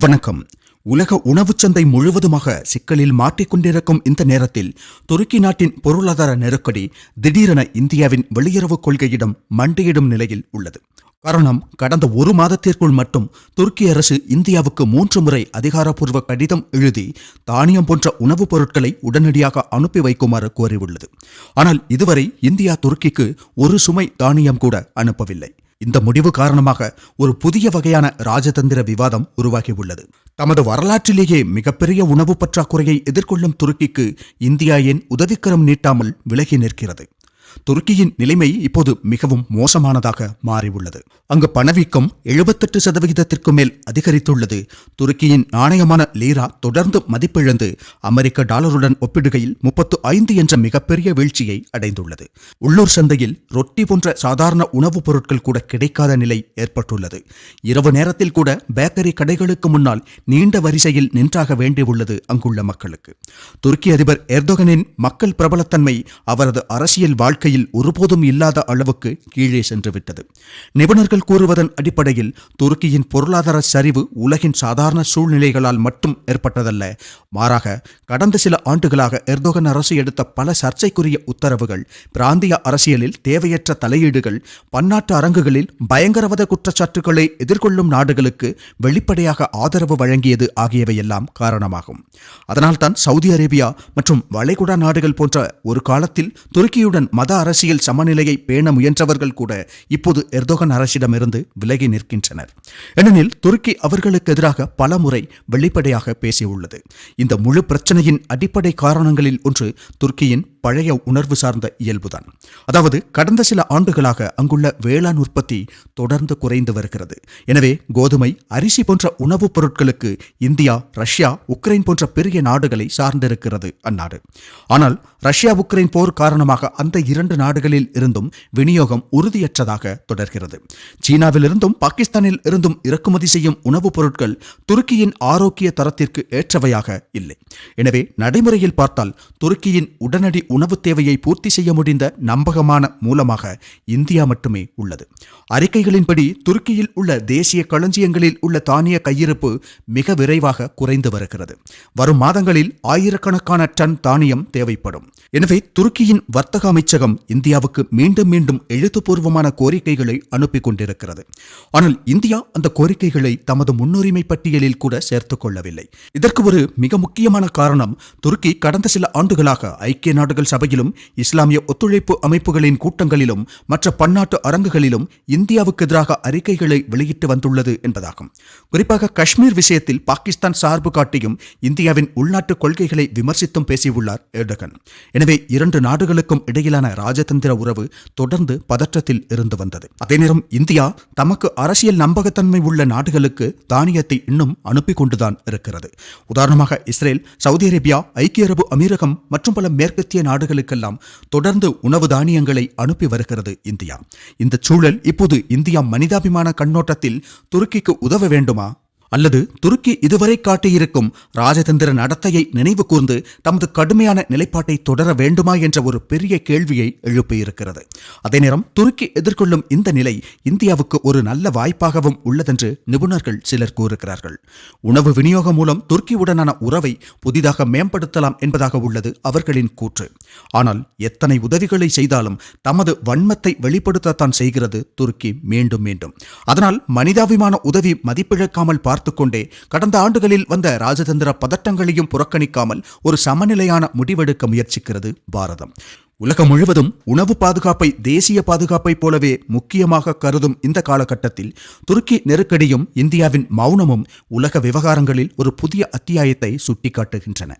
வணக்கம். உலக உணவுச் சந்தை முழுவதுமாக சிக்கலில் மாட்டிக்கொண்டிருக்கும் இந்த நேரத்தில் துருக்கி நாட்டின் பொருளாதார நெருக்கடி திடீரென இந்தியாவின் வெளியுறவுக் கொள்கையிடம் மண்டியிடும் நிலையில் உள்ளது. காரணம் கடந்த ஒரு மாதத்திற்குள் மட்டும் துருக்கி அரசு இந்தியாவுக்கு மூன்று முறை அதிகாரப்பூர்வ கடிதம் எழுதி தானியம் போன்ற உணவுப் பொருட்களை உடனடியாக அனுப்பி வைக்குமாறு கோரியுள்ளது. ஆனால் இதுவரை இந்தியா துருக்கிக்கு ஒரு சுமை தானியம் கூட அனுப்பவில்லை. இந்த முடிவு காரணமாக ஒரு புதிய வகையான ராஜதந்திர விவாதம் உருவாகியுள்ளது. தமது வரலாற்றிலேயே மிகப்பெரிய உணவு பற்றாக்குறையை எதிர்கொள்ளும் துருக்கிக்கு இந்தியா ஏன் உதவிக்கரம் நீட்டாமல் விலகி நிற்கிறது? துருக்கியின் நிலைமை இப்போது மிகவும் மோசமானதாக மாறியுள்ளது. அங்கு பணவீக்கம் எழுபத்தெட்டு சதவிகிதத்திற்கு மேல் அதிகரித்துள்ளது. துருக்கியின் நாணயமான லீரா தொடர்ந்து மதிப்பிழந்து அமெரிக்க டாலருடன் ஒப்பிடுகையில் முப்பத்து ஐந்து என்ற மிகப்பெரிய வீழ்ச்சியை அடைந்துள்ளது. உள்ளூர் சந்தையில் ரொட்டி போன்ற சாதாரண உணவுப் பொருட்கள் கூட கிடைக்காத நிலை ஏற்பட்டுள்ளது. இரவு நேரத்தில் கூட பேக்கரி கடைகளுக்கு முன்னால் நீண்ட வரிசையில் நின்றாக வேண்டியுள்ளது அங்குள்ள மக்களுக்கு. துருக்கி அதிபர் எர்தோகனின் மக்கள் பிரபலத்தன்மை அவரது அரசியல் வாழ்க்கையில் ஒருபோதும் இல்லாத அளவுக்கு கீழே சென்றுவிட்டது. நிபுணர்கள் கூறுவதன் அடிப்படையில் துருக்கியின் பொருளாதார சரிவு உலகின் சாதாரண சூழ்நிலைகளால் மட்டும் ஏற்பட்டதல்ல. மாறாக கடந்த சில ஆண்டுகளாக எர்தோகன் அரசு எடுத்த பல சர்ச்சைக்குரிய உத்தரவுகள் பிராந்திய அரசியலில் தேவையற்ற தலையீடுகள் பன்னாட்டு அரங்குகளில் பயங்கரவாத குற்றச்சாட்டுகளை எதிர்கொள்ளும் நாடுகளுக்கு வெளிப்படையாக ஆதரவு வழங்கியது ஆகியவையெல்லாம் காரணமாகும். அதனால்தான் சவுதி அரேபியா மற்றும் வளைகுடா நாடுகள் போன்ற ஒரு காலத்தில் துருக்கியுடன் மத மத அரசியல் சமநிலையை பேண முயன்றவர்கள் கூட இப்போது எர்தோகன் அரசிடமிருந்து விலகி நிற்கின்றனர். ஏனெனில் துருக்கி அவர்களுக்கு எதிராக பல முறை வெளிப்படையாக பேசியுள்ளது. இந்த முழு பிரச்சனையின் அடிப்படை காரணங்களில் ஒன்று துருக்கியின் பழைய உணர்வு சார்ந்த இயல்புதான். அதாவது கடந்த சில ஆண்டுகளாக அங்குள்ள வேளாண் உற்பத்தி தொடர்ந்து குறைந்து வருகிறது. எனவே கோதுமை அரிசி போன்ற உணவுப் பொருட்களுக்கு இந்தியா ரஷ்யா உக்ரைன் போன்ற பெரிய நாடுகளை சார்ந்திருக்கிறது அந்நாடு. ஆனால் ரஷ்யா உக்ரைன் போர் காரணமாக அந்த இரு இரண்டு நாடுகளில் இருந்தும் விநியோகம் உறுதியற்றதாக தொடர்கிறது. சீனாவிலிருந்தும் பாகிஸ்தானில் இருந்தும் இறக்குமதி செய்யும் உணவுப் பொருட்கள் துருக்கியின் ஆரோக்கிய தரத்திற்கு ஏற்றவையாக இல்லை. எனவே நடைமுறையில் பார்த்தால் துருக்கியின் உடனடி உணவு தேவையை பூர்த்தி செய்ய முடிந்த நம்பகமான மூலமாக இந்தியா மட்டுமே உள்ளது. அறிக்கைகளின்படி துருக்கியில் உள்ள தேசிய களஞ்சியங்களில் உள்ள தானிய கையிருப்பு மிக விரைவாக குறைந்து வருகிறது. வரும் மாதங்களில் ஆயிரக்கணக்கான டன் தானியம் தேவைப்படும். எனவே துருக்கியின் வர்த்தக அமைச்சகம் இந்தியாவுக்கு மீண்டும் மீண்டும் எழுத்துப்பூர்வமான கோரிக்கைகளை அனுப்பி கொண்டிருக்கிறது. ஆனால் இந்தியா அந்த கோரிக்கைகளை தமது முன்னுரிமை பட்டியலில் கூட சேர்த்துக் கொள்ளவில்லை. இதற்கு ஒரு மிக முக்கியமான காரணம் துருக்கி கடந்த சில ஆண்டுகளாக ஐக்கிய நாடுகள் சபையிலும் இஸ்லாமிய ஒத்துழைப்பு அமைப்புகளின் கூட்டங்களிலும் மற்ற பன்னாட்டு அரங்குகளிலும் இந்தியாவுக்கு எதிராக அறிக்கைகளை வெளியிட்டு வந்துள்ளது என்பதாகும். குறிப்பாக காஷ்மீர் விஷயத்தில் பாகிஸ்தான் சார்பு காட்டியும் இந்தியாவின் உள்நாட்டு கொள்கைகளை விமர்சித்தும் பேசியுள்ளார் எர்டகன் எனவே இரண்டு நாடுகளுக்கும் இடையிலான ராஜதந்திர உறவு தொடர்ந்து பதற்றத்தில் இருந்து வந்தது. அதே நேரம் இந்தியா தமக்கு அரசியல் நம்பகத்தன்மை உள்ள நாடுகளுக்கு தானியத்தை இன்னும் அனுப்பி கொண்டுதான் இருக்கிறது. உதாரணமாக இஸ்ரேல் சவுதி அரேபியா ஐக்கிய அரபு அமீரகம் மற்றும் பல மேற்கத்திய நாடுகளுக்கெல்லாம் தொடர்ந்து உணவு தானியங்களை அனுப்பி வருகிறது இந்தியா. இந்த சூழல் இப்போது இந்தியா மனிதாபிமான கண்ணோட்டத்தில் துருக்கிக்கு உதவ வேண்டுமா? அல்லது துருக்கி இதுவரை காட்டியிருக்கும் ராஜதந்திர நடத்தையை நினைவு கூர்ந்து தமது கடுமையான நிலைப்பாட்டை தொடர வேண்டுமா என்ற ஒரு பெரிய கேள்வியை எழுப்பியிருக்கிறது. அதே நேரம் துருக்கி எதிர்கொள்ளும் இந்த நிலை இந்தியாவுக்கு ஒரு நல்ல வாய்ப்பாகவும் உள்ளதென்று நிபுணர்கள் சிலர் கூறுகிறார்கள். உணவு விநியோகம் மூலம் துருக்கியுடனான உறவை புதிதாக மேம்படுத்தலாம் என்பதாக உள்ளது அவர்களின் கூற்று. ஆனால் எத்தனை உதவிகளை செய்தாலும் தமது வன்மத்தை வெளிப்படுத்தத்தான் செய்கிறது துருக்கி மீண்டும் மீண்டும். அதனால் மனிதாபிமான உதவி மதிப்பிழக்காமல் பார்த்துக்கொண்டே கடந்த ஆண்டுகளில் வந்த ராஜதந்திர பதட்டங்களையும் புறக்கணிக்காமல் ஒரு சமநிலையான முடிவெடுக்க முயற்சிக்கிறது பாரதம். உலகம் முழுவதும் உணவு பாதுகாப்பை தேசிய பாதுகாப்பை போலவே முக்கியமாக கருதும் இந்த காலகட்டத்தில் துருக்கி நெருக்கடியும் இந்தியாவின் மௌனமும் உலக விவகாரங்களில் ஒரு புதிய அத்தியாயத்தை சுட்டிக்காட்டுகின்றன.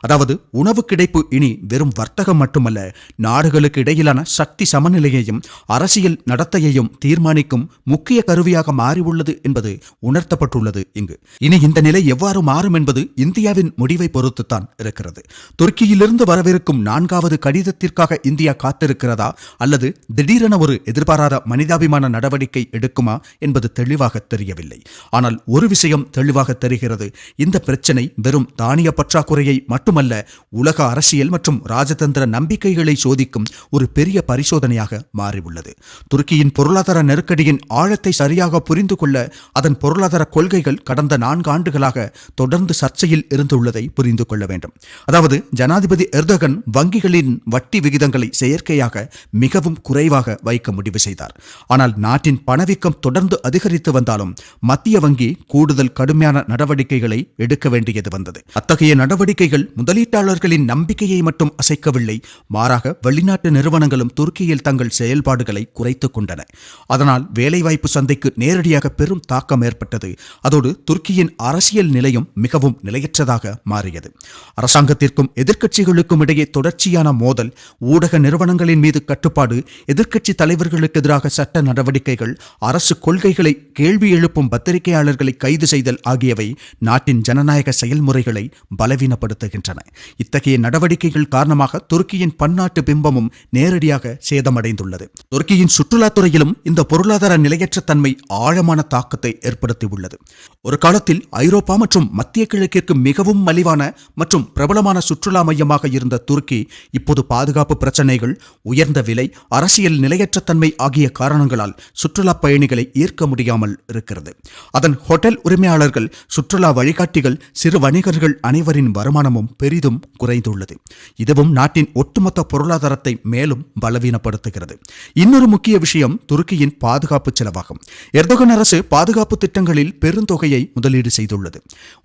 அதாவது உணவு கிடைப்பு இனி வெறும் வர்த்தகம் மட்டுமல்ல நாடுகளுக்கு இடையிலான சக்தி சமநிலையையும் அரசியல் நடத்தையையும் தீர்மானிக்கும் முக்கிய கருவியாக மாறியுள்ளது என்பது உணர்த்தப்பட்டுள்ளது இங்கு. இனி இந்த நிலை எவ்வாறு மாறும் என்பது இந்தியாவின் முடிவை பொறுத்துத்தான் இருக்கிறது. துருக்கியிலிருந்து வரவிருக்கும் நான்காவது கடிதத்திற்காக இதற்காக இந்தியா காத்திருக்கிறதா? அல்லது திடீரென ஒரு எதிர்பாராத மனிதாபிமான நடவடிக்கை எடுக்குமா? என்பது தெளிவாக தெரியவில்லை. ஆனால் ஒரு விஷயம் தெளிவாக தெரிகிறது. இந்த பிரச்சனை வெறும் தானிய பற்றாக்குறையை மட்டுமல்ல உலக அரசியல் மற்றும் ராஜதந்திர நம்பிக்கைகளை சோதிக்கும் ஒரு பெரிய பரிசோதனையாக மாறியுள்ளது. துருக்கியின் பொருளாதார நெருக்கடியின் ஆழத்தை சரியாக புரிந்து கொள்ள அதன் பொருளாதார கொள்கைகள் கடந்த நான்கு ஆண்டுகளாக தொடர்ந்து சர்ச்சையில் இருந்துள்ளதை புரிந்து கொள்ள வேண்டும். அதாவது ஜனாதிபதி எர்தகன் வங்கிகளின் வட்டி விகிதம் விகிதங்களை செயற்கையாக மிகவும் குறைவாக வைக்க முடிவு செய்தார். ஆனால் நாட்டின் பணவீக்கம் தொடர்ந்து அதிகரித்து வந்தாலும் மத்திய வங்கி கூடுதல் கடுமையான நடவடிக்கைகளை எடுக்க வேண்டியது வந்தது. அத்தகைய நடவடிக்கைகள் முதலீட்டாளர்களின் நம்பிக்கையை மட்டும் அசைக்கவில்லை மாறாக வெளிநாட்டு நிறுவனங்களும் துருக்கியில் தங்கள் செயல்பாடுகளை குறைத்துக் கொண்டன. அதனால் வேலைவாய்ப்பு சந்தைக்கு நேரடியாக பெரும் தாக்கம் ஏற்பட்டது. அதோடு துருக்கியின் அரசியல் நிலையும் மிகவும் நிலையற்றதாக மாறியது. அரசாங்கத்திற்கும் எதிர்க்கட்சிகளுக்கும் இடையே தொடர்ச்சியான மோதல் ஊடக நிறுவனங்களின் மீது கட்டுப்பாடு எதிர்க்கட்சி தலைவர்களுக்கு எதிராக சட்ட நடவடிக்கைகள் அரசு கொள்கைகளை கேள்வி எழுப்பும் பத்திரிகையாளர்களை கைது செய்தல் ஆகியவை நாட்டின் ஜனநாயக செயல்முறைகளை பலவீனப்படுத்துகின்றன. இத்தகைய நடவடிக்கைகள் காரணமாக துருக்கியின் பன்னாட்டு பிம்பமும் நேரடியாக சேதமடைந்துள்ளது. துருக்கியின் சுற்றுலாத்துறையிலும் இந்த பொருளாதார நிலையற்ற தன்மை ஆழமான தாக்கத்தை ஏற்படுத்தியுள்ளது. ஒரு காலத்தில் ஐரோப்பா மற்றும் மத்திய கிழக்கிற்கு மிகவும் மலிவான மற்றும் பிரபலமான சுற்றுலா மையமாக இருந்த துருக்கி இப்போது பாதுகாப்பு பிரச்சனைகள் உயர்ந்த விலை அரசியல் நிலையற்ற தன்மை ஆகிய காரணங்களால் சுற்றுலா பயணிகளை ஈர்க்க முடியாமல் இருக்கிறது. அதன் ஹோட்டல் உரிமையாளர்கள் சுற்றுலா வழிகாட்டிகள் சிறு வணிகர்கள் அனைவரின் வருமானமும் பெரிதும் குறைந்துள்ளது. இதுவும் நாட்டின் ஒட்டுமொத்த பொருளாதாரத்தை மேலும் பலவீனப்படுத்துகிறது. இன்னொரு முக்கிய விஷயம் துருக்கியின் பாதுகாப்பு செலவாகும். எர்தோகன் அரசு பாதுகாப்பு திட்டங்களில் பெருந்தொகையை முதலீடு செய்துள்ளது.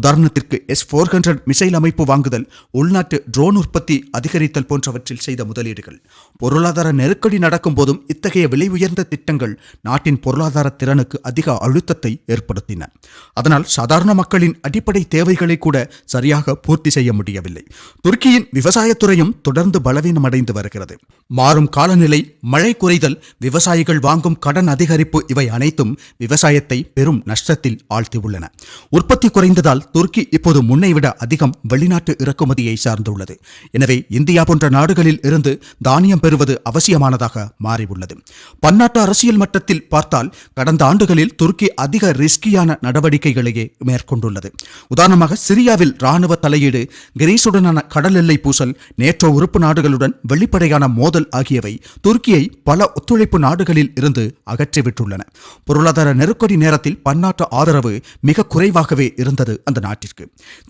உதாரணத்திற்கு எஸ் போர் ஹண்ட்ரட் மிசைல் அமைப்பு வாங்குதல் உள்நாட்டு ட்ரோன் உற்பத்தி அதிகரித்தல் போன்றவற்றில் செய்த முதலீடுகள். பொருளாதார நெருக்கடி நடக்கும் போதும் இத்தகைய விலை உயர்ந்த திட்டங்கள் நாட்டின் பொருளாதார திறனுக்கு அதிக அழுத்தத்தை ஏற்படுத்தின. அதனால் சாதாரண மக்களின் அடிப்படை தேவைகளை கூட சரியாக பூர்த்தி செய்ய முடியவில்லை. துருக்கியின் விவசாயத்துறையும் தொடர்ந்து பலவீனமடைந்து வருகிறது. மாறும் காலநிலை மழை குறைதல் விவசாயிகள் வாங்கும் கடன் அதிகரிப்பு இவை அனைத்தும் விவசாயத்தை பெரும் நஷ்டத்தில் ஆழ்த்தியுள்ளன. உற்பத்தி குறைந்ததால் துருக்கி இப்போது முன்னைவிட அதிகம் வெளிநாட்டு இறக்குமதியை சார்ந்துள்ளது. எனவே இந்தியா போன்ற நாடுகளில் இருந்து இருந்து தானியம் பெறுவது அவசியமானதாக மாறியுள்ளது. பன்னாட்டு அரசியல் மட்டத்தில் பார்த்தால் கடந்த ஆண்டுகளில் துருக்கி அதிக ரிஸ்கியான நடவடிக்கைகளையே மேற்கொண்டுள்ளது. உதாரணமாக சிரியாவில் ராணுவ தலையீடு கிரீஸுடனான கடல் எல்லை பூசல் நேற்றோ உறுப்பு நாடுகளுடன் வெளிப்படையான மோதல் ஆகியவை துருக்கியை பல ஒத்துழைப்பு நாடுகளில் இருந்து அகற்றிவிட்டுள்ளன. பொருளாதார நெருக்கடி நேரத்தில் பன்னாட்டு ஆதரவு மிக குறைவாகவே இருந்தது அந்த நாட்டிற்கு.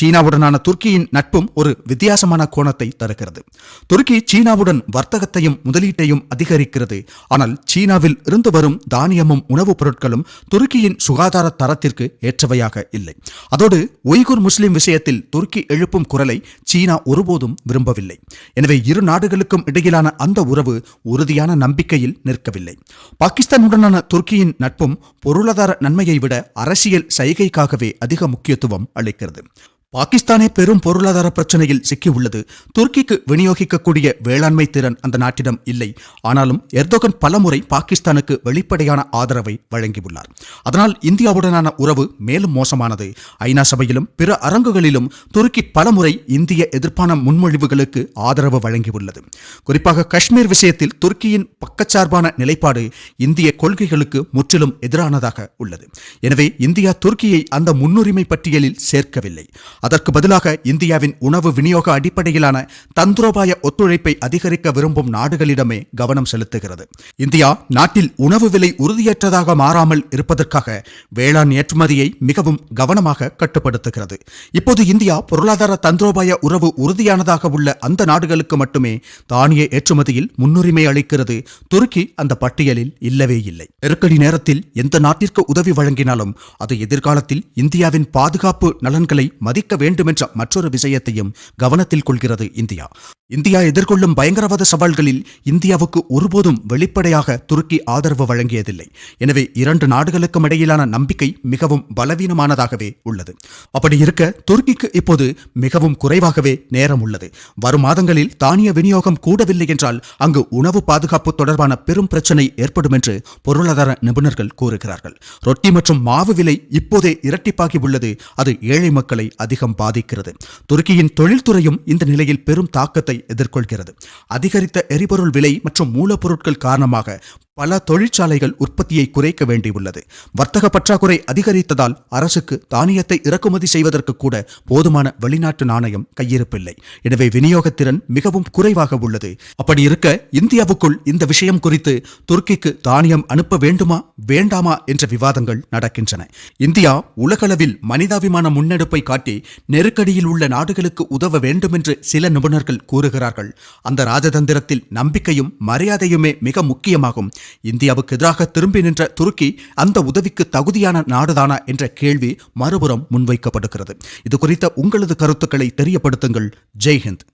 சீனாவுடனான துருக்கியின் நட்பும் ஒரு வித்தியாசமான கோணத்தை தருகிறது. துருக்கி சீனா சீனாவுடன் வர்த்தகத்தையும் முதலீட்டையும் அதிகரிக்கிறது. ஆனால் சீனாவில் இருந்து வரும் தானியமும் உணவுப் பொருட்களும் துருக்கியின் சுகாதார தரத்திற்கு ஏற்றவையாக இல்லை. அதோடு உய்குர் முஸ்லிம் விஷயத்தில் துருக்கி எழுப்பும் குரலை சீனா ஒருபோதும் விரும்பவில்லை. எனவே இரு நாடுகளுக்கும் இடையிலான அந்த உறவு உறுதியான நம்பிக்கையில் நிற்கவில்லை. பாகிஸ்தானுடனான துருக்கியின் நட்பும் பொருளாதார நன்மையை விட அரசியல் சைகைக்காகவே அதிக முக்கியத்துவம் அளிக்கிறது. பாகிஸ்தானே பெரும் பொருளாதார பிரச்சனையில் சிக்கியுள்ளது. துருக்கிக்கு விநியோகிக்கக்கூடிய வேளாண்மை திறன் அந்த நாட்டிடம் இல்லை. ஆனாலும் எர்தோகன் பலமுறை பாகிஸ்தானுக்கு வெளிப்படையான ஆதரவை வழங்கியுள்ளார். அதனால் இந்தியாவுடனான உறவு மேலும் மோசமானது. ஐநா சபையிலும் பிற அரங்குகளிலும் துருக்கி பலமுறை இந்திய எதிர்ப்பான முன்மொழிவுகளுக்கு ஆதரவு வழங்கியுள்ளது. குறிப்பாக காஷ்மீர் விஷயத்தில் துருக்கியின் பக்கச்சார்பான நிலைப்பாடு இந்திய கொள்கைகளுக்கு முற்றிலும் எதிரானதாக உள்ளது. எனவே இந்தியா துருக்கியை அந்த முன்னுரிமை பட்டியலில் சேர்க்கவில்லை. அதற்கு பதிலாக இந்தியாவின் உணவு விநியோக அடிப்படையிலான தந்திரோபாய ஒத்துழைப்பை அதிகரிக்க விரும்பும் நாடுகளிடமே கவனம் செலுத்துகிறது. இந்தியா நாட்டில் உணவு விலை உறுதியற்றதாக மாறாமல் இருப்பதற்காக வேளாண் ஏற்றுமதியை மிகவும் கவனமாக கட்டுப்படுத்துகிறது. இப்போது இந்தியா பொருளாதார தந்திரோபாய உறவு உறுதியானதாக உள்ள அந்த நாடுகளுக்கு மட்டுமே தானிய ஏற்றுமதியில் முன்னுரிமை அளிக்கிறது. துருக்கி அந்த பட்டியலில் இல்லவே இல்லை. நெருக்கடி நேரத்தில் எந்த நாட்டிற்கு உதவி வழங்கினாலும் அது எதிர்காலத்தில் இந்தியாவின் பாதுகாப்பு நலன்களை மதிக்க வேண்டுமென்ற மற்றொரு விஷயத்தையும் கவனத்தில் கொள்கிறது இந்தியா. இந்தியா எதிர்கொள்ளும் பயங்கரவாத சவால்களில் இந்தியாவுக்கு ஒருபோதும் வெளிப்படையாக துருக்கி ஆதரவு வழங்கியதில்லை. எனவே இரண்டு நாடுகளுக்கும் இடையிலான நம்பிக்கை மிகவும் பலவீனமானதாகவே உள்ளது. அப்படி இருக்க துருக்கிக்கு இப்போது மிகவும் குறைவாகவே நேரம் உள்ளது. வரும் மாதங்களில் தானிய விநியோகம் கூடவில்லை என்றால் அங்கு உணவு பாதுகாப்பு தொடர்பான பெரும் பிரச்சனை ஏற்படும் என்று பொருளாதார நிபுணர்கள் கூறுகிறார்கள். ரொட்டி மற்றும் மாவு விலை இப்போதே இரட்டிப்பாகி உள்ளது அது ஏழை மக்களை அதிகம் பாதிக்கிறது. துருக்கியின் தொழில்துறையும் இந்த நிலையில் பெரும் தாக்கத்தை எதிர்கொள்கிறது. அதிகரித்த எரிபொருள் விலை மற்றும் மூலப்பொருட்கள் காரணமாக பல தொழிற்சாலைகள் உற்பத்தியை குறைக்க வேண்டியுள்ளது. வர்த்தக பற்றாக்குறை அதிகரித்ததால் அரசுக்கு தானியத்தை இறக்குமதி செய்வதற்கு கூட போதுமான வெளிநாட்டு நாணயம் கையிருப்பில்லை. எனவே விநியோகத்திறன் மிகவும் குறைவாக உள்ளது. அப்படி இருக்க இந்தியாவுக்குள் இந்த விஷயம் குறித்து துருக்கிக்கு தானியம் அனுப்ப வேண்டுமா வேண்டாமா என்ற விவாதங்கள் நடக்கின்றன. இந்தியா உலகளவில் மனிதாபிமான முன்னெடுப்பை காட்டி நெருக்கடியில் உள்ள நாடுகளுக்கு உதவ வேண்டும் என்று சில நிபுணர்கள் கூறுகிறார்கள். அந்த ராஜதந்திரத்தில் நம்பிக்கையும் மரியாதையுமே மிக முக்கியமாகும். இந்தியாவுக்கு எதிராக திரும்பி நின்ற துருக்கி அந்த உதவிக்கு தகுதியான நாடுதானா என்ற கேள்வி மறுபுறம் முன்வைக்கப்படுகிறது. இது குறித்த உங்களது கருத்துக்களை தெரியப்படுத்துங்கள். ஜெய்ஹிந்த்.